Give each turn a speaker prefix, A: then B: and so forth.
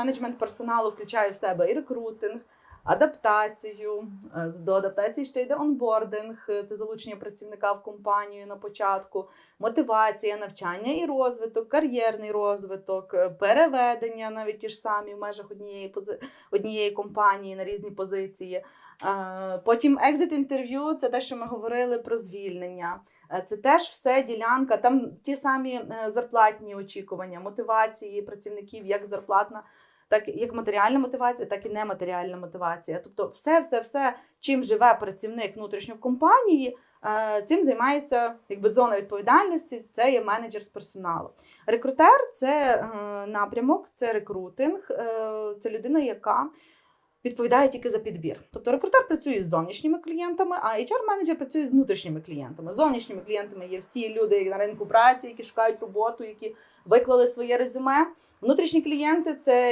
A: менеджмент персоналу включає в себе і рекрутинг, адаптацію. Е, До адаптації ще йде онбординг, е, це залучення працівника в компанію на початку, мотивація, навчання і розвиток, кар'єрний розвиток, е, переведення навіть ті ж самі в межах однієї пози... однієї компанії на різні позиції. Потім екзит інтерв'ю це те, що ми говорили про звільнення. Це теж все ділянка. Там ті самі зарплатні очікування, мотивації працівників, як зарплатна, так як матеріальна мотивація, так і нематеріальна мотивація. Тобто, все, все, все, чим живе працівник внутрішньо в компанії, е, цим займається якби зона відповідальності. Це є менеджер з персоналу. Рекрутер це е, напрямок, це рекрутинг, е, це людина, яка відповідає тільки за підбір. Тобто рекрутер працює з зовнішніми клієнтами, а HR-менеджер працює з внутрішніми клієнтами. Зовнішніми клієнтами є всі люди на ринку праці, які шукають роботу, які виклали своє резюме. Внутрішні клієнти це